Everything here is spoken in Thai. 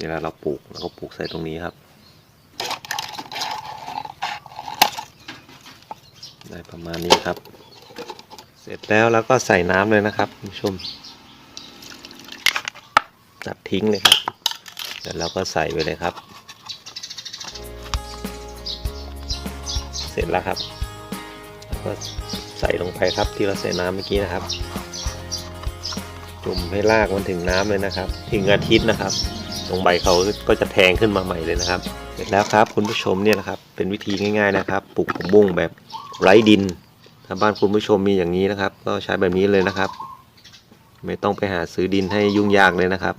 เวลาเราปลูกเราก็ปลูกใส่ตรงนี้ครับ ได้ประมาณนี้ครับ เสร็จแล้วแล้วก็ใส่น้ำเลยนะครับคุณผู้ชมตัดทิ้งเลยครับเสร็จแล้วก็ใส่ไปเลยครับ เสร็จแล้วครับแล้วก็ใส่ลงไปครับที่เราใส่น้ำเมื่อกี้นะครับ จุ่มให้รากมันถึงน้ำเลยนะครับ ถึงอาทิตย์นะครับ ลงใบเขาก็จะแทงขึ้นมาใหม่เลยนะครับ เสร็จแล้วครับคุณผู้ชมเนี่ยนะครับเป็นวิธีง่ายๆนะครับปลูกผักบุ้งแบบไร้ดินถ้าบ้านคุณผู้ชมมีอย่างนี้นะครับ ก็ใช้แบบนี้เลยนะครับ ไม่ต้องไปหาซื้อดินให้ยุ่งยากเลยนะครับ